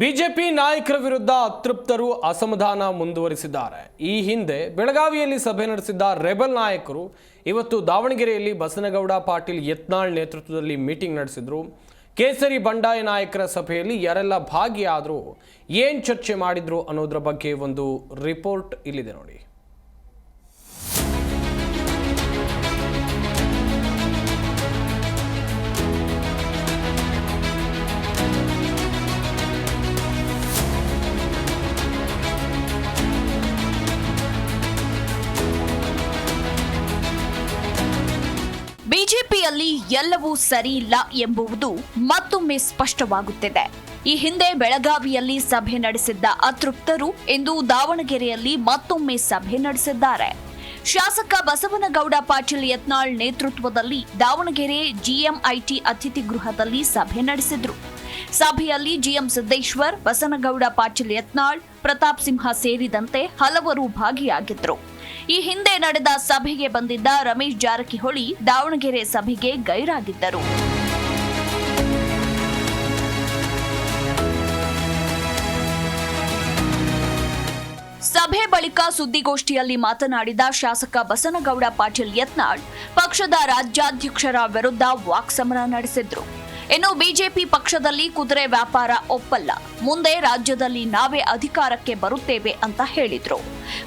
BJP ನಾಯಕರ ವಿರುದ್ಧ ಅತೃಪ್ತರು ಅಸಮಾಧಾನ ಮುಂದುವರಿಸಿದ್ದಾರೆ. ಈ ಹಿಂದೆ ಬೆಳಗಾವಿಯಲ್ಲಿ ಸಭೆ ನಡೆಸಿದ್ದ ರೆಬಲ್ ನಾಯಕರು ಇವತ್ತು ದಾವಣಗೆರೆಯಲ್ಲಿ ಬಸನಗೌಡ ಪಾಟೀಲ್ ಯತ್ನಾಳ್ ನೇತೃತ್ವದಲ್ಲಿ ಮೀಟಿಂಗ್ ನಡೆಸಿದ್ರು. ಕೇಸರಿ ಬಂಡಾಯ ನಾಯಕರ ಸಭೆಯಲ್ಲಿ ಯಾರೆಲ್ಲ ಭಾಗಿಯಾದರೂ, ಏನು ಚರ್ಚೆ ಮಾಡಿದ್ರು ಅನ್ನೋದ್ರ ಬಗ್ಗೆ ಒಂದು ರಿಪೋರ್ಟ್ ಇಲ್ಲಿದೆ ನೋಡಿ. ಬಿಜೆಪಿಯಲ್ಲಿ ಎಲ್ಲವೂ ಸರಿ ಇಲ್ಲ ಎಂಬುವುದು ಮತ್ತೊಮ್ಮೆ ಸ್ಪಷ್ಟವಾಗುತ್ತಿದೆ. ಈ ಹಿಂದೆ ಬೆಳಗಾವಿಯಲ್ಲಿ ಸಭೆ ನಡೆಸಿದ್ದ ಅತೃಪ್ತರು ಇಂದು ದಾವಣಗೆರೆಯಲ್ಲಿ ಮತ್ತೊಮ್ಮೆ ಸಭೆ ನಡೆಸಿದ್ದಾರೆ. ಶಾಸಕ ಬಸವನಗೌಡ ಪಾಟೀಲ್ ಯತ್ನಾಳ್ ನೇತೃತ್ವದಲ್ಲಿ ದಾವಣಗೆರೆ ಜಿಎಂಐಟಿ ಅತಿಥಿ ಗೃಹದಲ್ಲಿ ಸಭೆ ನಡೆಸಿದ್ರು. ಸಭೆಯಲ್ಲಿ ಜಿಎಂ ಸಿದ್ದೇಶ್ವರ್, ಬಸನಗೌಡ ಪಾಟೀಲ್ ಯತ್ನಾಳ್, ಪ್ರತಾಪ್ ಸಿಂಹ ಸೇರಿದಂತೆ ಹಲವರು ಭಾಗಿಯಾಗಿದ್ರು. ಈ ಹಿಂದೆ ನಡೆದ ಸಭೆಗೆ ಬಂದಿದ್ದ ರಮೇಶ್ ಜಾರಕಿಹೊಳಿ ದಾವಣಗೆರೆ ಸಭೆಗೆ ಗೈರಾಗಿದ್ದರು. ಸಭೆ ಬಳಿಕ ಸುದ್ದಿಗೋಷ್ಠಿಯಲ್ಲಿ ಮಾತನಾಡಿದ ಶಾಸಕ ಬಸನಗೌಡ ಪಾಟೀಲ್ ಯತ್ನಾಳ್, ಪಕ್ಷದ ರಾಜ್ಯಾಧ್ಯಕ್ಷರ ವಿರುದ್ಧ ವಾಕ್ಸಮರ ನಡೆಸಿದ್ರು. ಇನ್ನು ಬಿಜೆಪಿ ಪಕ್ಷದಲ್ಲಿ ಕುದುರೆ ವ್ಯಾಪಾರ ಒಪ್ಪಲ್ಲ. ಮುಂದೆ ರಾಜ್ಯದಲ್ಲಿ ನಾವೇ ಅಧಿಕಾರಕ್ಕೆ ಬರುತ್ತೇವೆ ಅಂತ ಹೇಳಿದ್ರು.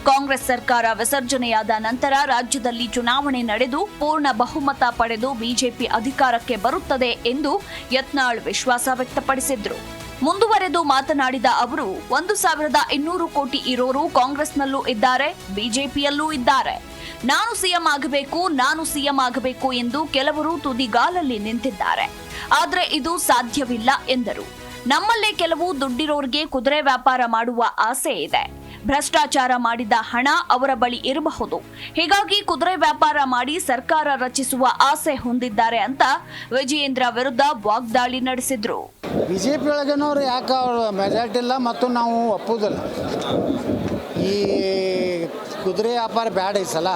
ಕಾಂಗ್ರೆಸ್ ಸರ್ಕಾರ ವಿಸರ್ಜನೆಯಾದ ನಂತರ ರಾಜ್ಯದಲ್ಲಿ ಚುನಾವಣೆ ನಡೆದು ಪೂರ್ಣ ಬಹುಮತ ಪಡೆದು ಬಿಜೆಪಿ ಅಧಿಕಾರಕ್ಕೆ ಬರುತ್ತದೆ ಎಂದು ಯತ್ನಾಳ್ ವಿಶ್ವಾಸ ವ್ಯಕ್ತಪಡಿಸಿದ್ರು. ಮುಂದುವರೆದು ಮಾತನಾಡಿದ ಅವರು, ಒಂದು ಸಾವಿರದ ಇನ್ನೂರು ಕೋಟಿ ಇರೋರು ಕಾಂಗ್ರೆಸ್ನಲ್ಲೂ ಇದ್ದಾರೆ, ಬಿಜೆಪಿಯಲ್ಲೂ ಇದ್ದಾರೆ. ನಾನು ಸಿಎಂ ಆಗಬೇಕು, ನಾನು ಸಿಎಂ ಆಗಬೇಕು ಎಂದು ಕೆಲವರು ತುದಿಗಾಲಲ್ಲಿ ನಿಂತಿದ್ದಾರೆ. ಆದರೆ ಇದು ಸಾಧ್ಯವಿಲ್ಲ ಎಂದರು. ನಮ್ಮಲ್ಲೇ ಕೆಲವು ದುಡ್ಡಿರೋರಿಗೆ ಕುದುರೆ ವ್ಯಾಪಾರ ಮಾಡುವ ಆಸೆ ಇದೆ. ಭ್ರಷ್ಟಾಚಾರ ಮಾಡಿದ ಹಣ ಅವರ ಬಳಿ ಇರಬಹುದು. ಹೀಗಾಗಿ ಕುದುರೆ ವ್ಯಾಪಾರ ಮಾಡಿ ಸರ್ಕಾರ ರಚಿಸುವ ಆಸೆ ಹೊಂದಿದ್ದಾರೆ ಅಂತ ವಿಜಯೇಂದ್ರ ವಿರುದ್ಧ ವಾಗ್ದಾಳಿ ನಡೆಸಿದ್ರು. ಬಿಜೆಪಿ ಒಳಗಿನವ್ರು ಯಾಕೆ ಮೆಜಾರಿಟಿ ಇಲ್ಲ ಮತ್ತು ನಾವು ಒಪ್ಪುವುದಿಲ್ಲ. ಈ ಕುದುರೆ ವ್ಯಾಪಾರ ಬ್ಯಾಡ ಈ ಸಲ.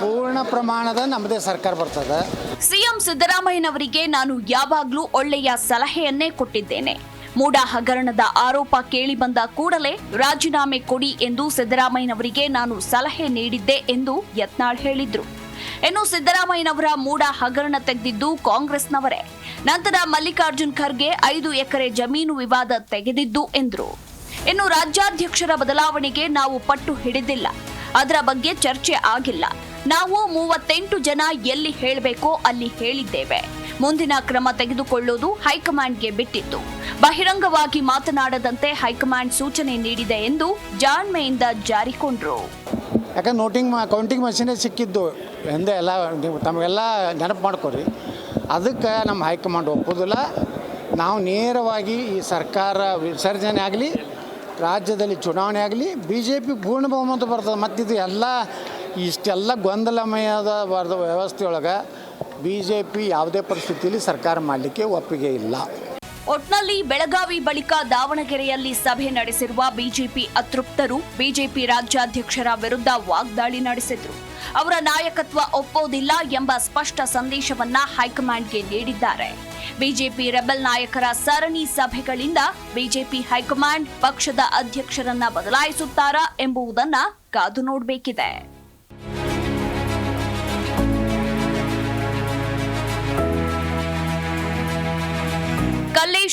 ಪೂರ್ಣ ಪ್ರಮಾಣದ ನಮ್ಮದೇ ಸರ್ಕಾರ ಬರ್ತದೆ. ಸಿಎಂ ಸಿದ್ದರಾಮಯ್ಯನವರಿಗೆ ನಾನು ಯಾವಾಗಲೂ ಒಳ್ಳೆಯ ಸಲಹೆಯನ್ನೇ ಕೊಟ್ಟಿದ್ದೇನೆ. ಮೂಡ ಹಗರಣದ ಆರೋಪ ಕೇಳಿ ಬಂದ ಕೂಡಲೇ ರಾಜೀನಾಮೆ ಕೊಡಿ ಎಂದು ಸಿದ್ದರಾಮಯ್ಯನವರಿಗೆ ನಾನು ಸಲಹೆ ನೀಡಿದ್ದೆ ಎಂದು ಯತ್ನಾಳ್ ಹೇಳಿದ್ರು. ಇನ್ನು ಸಿದ್ದರಾಮಯ್ಯನವರ ಮೂಡ ಹಗರಣ ತೆಗೆದಿದ್ದು ಕಾಂಗ್ರೆಸ್ನವರೇ. ನಂತರ ಮಲ್ಲಿಕಾರ್ಜುನ್ ಖರ್ಗೆ ಐದು ಎಕರೆ ಜಮೀನು ವಿವಾದ ತೆಗೆದಿದ್ದು ಎಂದ್ರು. ಇನ್ನು ರಾಜ್ಯಾಧ್ಯಕ್ಷರ ಬದಲಾವಣೆಗೆ ನಾವು ಪಟ್ಟು ಹಿಡಿದಿಲ್ಲ. ಅದರ ಬಗ್ಗೆ ಚರ್ಚೆ ಆಗಿಲ್ಲ. ನಾವು ಮೂವತ್ತೆಂಟು ಜನ ಎಲ್ಲಿ ಹೇಳಬೇಕೋ ಅಲ್ಲಿ ಹೇಳಿದ್ದೇವೆ. ಮುಂದಿನ ಕ್ರಮ ತೆಗೆದುಕೊಳ್ಳುವುದು ಹೈಕಮಾಂಡ್ಗೆ ಬಿಟ್ಟಿತ್ತು ಬಹಿರಂಗವಾಗಿ ಮಾತನಾಡದಂತೆ ಹೈಕಮಾಂಡ್ ಸೂಚನೆ ನೀಡಿದೆ ಎಂದು ಜಾಣ್ಮೆಯಿಂದ ಜಾರಿಕೊಂಡ್ರು. ಯಾಕಂದ್ರೆ ನೋಟಿಂಗ್ ಕೌಂಟಿಂಗ್ ಮಷೀನೇ ಸಿಕ್ಕಿದ್ದು. ಹಿಂದೆ ಎಲ್ಲ, ನೀವು ತಮಗೆಲ್ಲ ನೆನಪು ಮಾಡ್ಕೊರಿ ಅದಕ್ಕೆ ನಮ್ಮ ಹೈಕಮಾಂಡ್ ಒಪ್ಪೋದಿಲ್ಲ. ನಾವು ನೇರವಾಗಿ ಈ ಸರ್ಕಾರ ವಿಸರ್ಜನೆ ಆಗಲಿ ರಾಜ್ಯದಲ್ಲಿ ಚುನಾವಣೆ ಆಗಲಿ ಬಿ ಜೆ ಪಿ ಪೂರ್ಣ ಬಹುಮತ ಬರ್ತದೆ. ಮತ್ತಿದು ಎಲ್ಲ ಇಷ್ಟೆಲ್ಲ ಗೊಂದಲಮಯದ ವ್ಯವಸ್ಥೆಯೊಳಗೆ ಬಿ ಜೆ ಪಿ ಯಾವುದೇ ಪರಿಸ್ಥಿತಿಯಲ್ಲಿ ಸರ್ಕಾರ ಮಾಡಲಿಕ್ಕೆ ಒಪ್ಪಿಗೆ ಇಲ್ಲ. ಒಟ್ನಲ್ಲಿ ಬೆಳಗಾವಿ ಬಳಿಕ ದಾವಣಗೆರೆಯಲ್ಲಿ ಸಭೆ ನಡೆಸಿರುವ ಬಿಜೆಪಿ ಅತೃಪ್ತರು ಬಿಜೆಪಿ ರಾಜ್ಯಾಧ್ಯಕ್ಷರ ವಿರುದ್ಧ ವಾಗ್ದಾಳಿ ನಡೆಸಿದ್ರು. ಅವರ ನಾಯಕತ್ವ ಒಪ್ಪೋದಿಲ್ಲ ಎಂಬ ಸ್ಪಷ್ಟ ಸಂದೇಶವನ್ನ ಹೈಕಮಾಂಡ್ಗೆ ನೀಡಿದ್ದಾರೆ. ಬಿಜೆಪಿ ರೆಬಲ್ ನಾಯಕರ ಸರಣಿ ಸಭೆಗಳಿಂದ ಬಿಜೆಪಿ ಹೈಕಮಾಂಡ್ ಪಕ್ಷದ ಅಧ್ಯಕ್ಷರನ್ನ ಬದಲಾಯಿಸುತ್ತಾರಾ ಎಂಬುದನ್ನ ಕಾದು ನೋಡಬೇಕಿದೆ.